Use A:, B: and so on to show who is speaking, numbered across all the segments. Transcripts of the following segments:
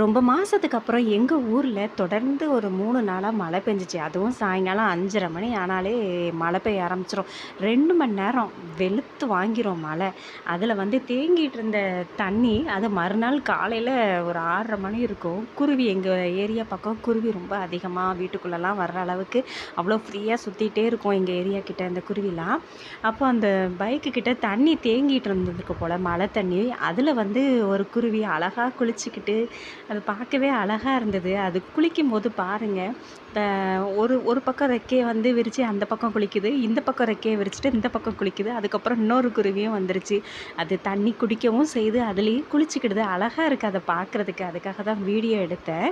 A: ரொம்ப மாதத்துக்கு அப்புறம் எங்கள் ஊரில் தொடர்ந்து ஒரு மூணு நாளாக மழை பெஞ்சிச்சு. அதுவும் சாயங்காலம் அஞ்சரை மணி ஆனாலே மழை பெய்ய ஆரம்பிச்சிரும். ரெண்டு மணி நேரம் வெளுத்து வாங்கிரும் மழை. அதில் வந்து தேங்கிட்டு இருந்த தண்ணி அது மறுநாள் காலையில் ஒரு ஆறரை மணி இருக்கும். குருவி எங்கள் ஏரியா பக்கம் குருவி ரொம்ப அதிகமாக வீட்டுக்குள்ளெல்லாம் வர்ற அளவுக்கு அவ்வளோ ஃப்ரீயாக சுற்றிட்டே இருக்கும் எங்கள் ஏரியா கிட்ட அந்த குருவிலாம். அப்போ அந்த பைக்கு கிட்ட தண்ணி தேங்கிட்டு இருந்ததுக்கு போல் மழை தண்ணி. அதில் வந்து ஒரு குருவி அழகாக குளிச்சுக்கிட்டு அது பார்க்கவே அழகாக இருந்தது. அது குளிக்கும் போது பாருங்கள் இப்போ ஒரு ஒரு பக்கம் ரெக்கையை வந்து விரித்து அந்த பக்கம் குளிக்குது. இந்த பக்கம் ரெக்கையை விரிச்சிட்டு இந்த பக்கம் குளிக்குது. அதுக்கப்புறம் இன்னொரு குருவியும் வந்துருச்சு. அது தண்ணி குடிக்கவும் செய்து அதுலேயும் குளிச்சுக்கிடுது. அழகாக இருக்குது அதை பார்க்குறதுக்கு. அதுக்காக தான் வீடியோ எடுத்தேன்.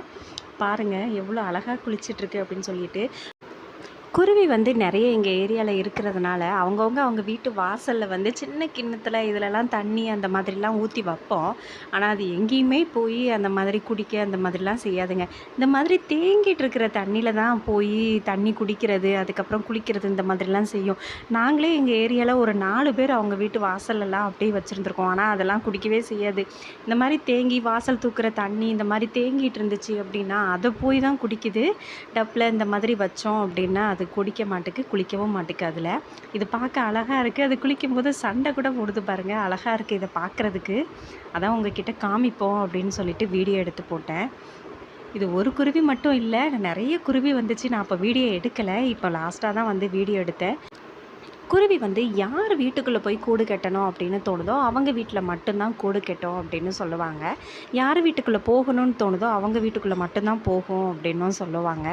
A: பாருங்கள் எவ்வளோ அழகாக குளிச்சிட்ருக்கு அப்படின்னு சொல்லிட்டு. குருவி வந்து நிறைய எங்கள் ஏரியாவில் இருக்கிறதுனால அவங்கவுங்க அவங்க வீட்டு வாசலில் வந்து சின்ன கிண்ணத்தில் இதிலலாம் தண்ணி அந்த மாதிரிலாம் ஊற்றி வைப்போம். ஆனால் அது எங்கேயுமே போய் அந்த மாதிரி குடிக்க அந்த மாதிரிலாம் செய்யாதுங்க. இந்த மாதிரி தேங்கிட்டு இருக்கிற தண்ணியில் தான் போய் தண்ணி குடிக்கிறது அதுக்கப்புறம் குளிக்கிறது இந்த மாதிரிலாம் செய்யும். நாங்களே எங்கள் ஏரியாவில் ஒரு நாலு பேர் அவங்க வீட்டு வாசல்லலாம் அப்படியே வச்சுருந்துருக்கோம். ஆனால் அதெல்லாம் குடிக்கவே செய்யாது. இந்த மாதிரி தேங்கி வாசல் தூக்குற தண்ணி இந்த மாதிரி தேங்கிட்டு இருந்துச்சு அப்படின்னா அதை போய் தான் குடிக்குது. டப்பில் இந்த மாதிரி வச்சோம் அப்படின்னா அது குடிக்க மாட்டுக்கு குளிக்கவும் மாட்டுக்கு அதில். இது பார்க்க அழகாக இருக்குது அது குளிக்கும்போது சண்டை கூட போடுது பாருங்கள் அழகாக இருக்குது இதை பார்க்குறதுக்கு அதான் உங்ககிட்ட காமிப்போம் அப்படின்னு சொல்லிட்டு வீடியோ எடுத்து போட்டேன். இது ஒரு குருவி மட்டும் இல்லை நிறைய குருவி வந்துச்சு. நான் அப்போ வீடியோ எடுக்கலை. இப்போ லாஸ்ட்டாக தான் வந்து வீடியோ எடுத்தேன். குருவி வந்து யார் வீட்டுக்குள்ளே போய் கூடு கட்டணும் அப்படின்னு தோணுதோ அவங்க வீட்டில் மட்டும்தான் கூடு கட்டும் அப்படின்னு சொல்லுவாங்க. யார் வீட்டுக்குள்ளே போகணும்னு தோணுதோ அவங்க வீட்டுக்குள்ளே மட்டும்தான் போகும் அப்படின்னும் சொல்லுவாங்க.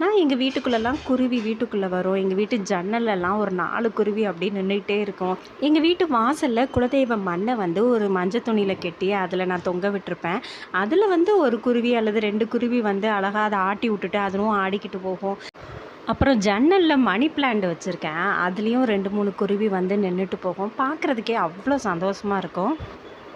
A: நான் எங்கள் வீட்டுக்குள்ளெல்லாம் குருவி வீட்டுக்குள்ளே வரும். எங்கள் வீட்டு ஜன்னலெல்லாம் ஒரு நாலு குருவி அப்படி நின்றுக்கிட்டே இருக்கும். எங்கள் வீட்டு வாசலில் குலதெய்வ மண்ணை வந்து ஒரு மஞ்சள் துணியில் கட்டி அதில் நான் தொங்க விட்டுருப்பேன். அதில் வந்து ஒரு குருவி அல்லது ரெண்டு குருவி வந்து அழகாக அதை ஆட்டி விட்டுட்டு அதுவும் ஆடிக்கிட்டு போகும். அப்புறம் ஜன்னலில் மணி பிளான்ட் வச்சுருக்கேன். அதுலேயும் ரெண்டு மூணு குருவி வந்து நின்றுட்டு போகும். பார்க்குறதுக்கே அவ்வளோ சந்தோஷமாக இருக்கும்.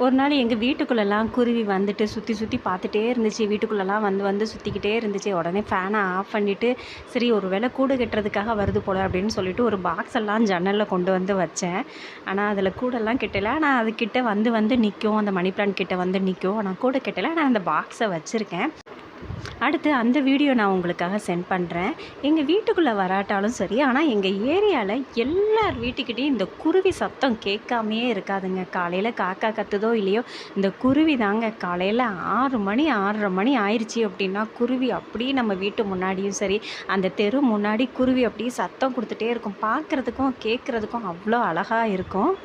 A: ஒரு நாள் எங்கள் வீட்டுக்குள்ளெல்லாம் குருவி வந்துட்டு சுற்றி சுற்றி பார்த்துட்டே இருந்துச்சு. வீட்டுக்குள்ளெல்லாம் வந்து வந்து சுற்றிக்கிட்டே இருந்துச்சு. உடனே ஃபேனை ஆஃப் பண்ணிவிட்டு சரி ஒரு வேளை கூடு கட்டுறதுக்காக வருது போல் அப்படின்னு சொல்லிட்டு ஒரு பாக்ஸ் எல்லாம் ஜன்னலில் கொண்டு வந்து வச்சேன். ஆனால் அதில் கூடெல்லாம் கெட்டலை. ஆனால் அது வந்து வந்து நிற்கும் அந்த மணி பிளான் கிட்டே வந்து நிற்கும் ஆனால் கூடு கெட்டலை. நான் அந்த பாக்ஸை வச்சுருக்கேன். அடுத்து அந்த வீடியோ நான் உங்களுக்காக சென்ட் பண்ணுறேன் எங்கள் வீட்டுக்குள்ளே வராட்டாலும் சரி ஆனால் எங்கள் ஏரியாவில் எல்லார் வீட்டுக்கிட்டேயும் இந்த குருவி சத்தம் கேட்காமையே இருக்காதுங்க. காலையில் காக்கா கத்துதோ இல்லையோ இந்த குருவி தாங்க. காலையில் ஆறு மணி ஆறரை மணி ஆயிடுச்சு அப்படின்னா குருவி அப்படியே நம்ம வீட்டு முன்னாடியும் சரி அந்த தெரு முன்னாடி குருவி அப்படியே சத்தம் கொடுத்துட்டே இருக்கும். பார்க்குறதுக்கும் கேட்குறதுக்கும் அவ்வளோ அழகாக இருக்கும்.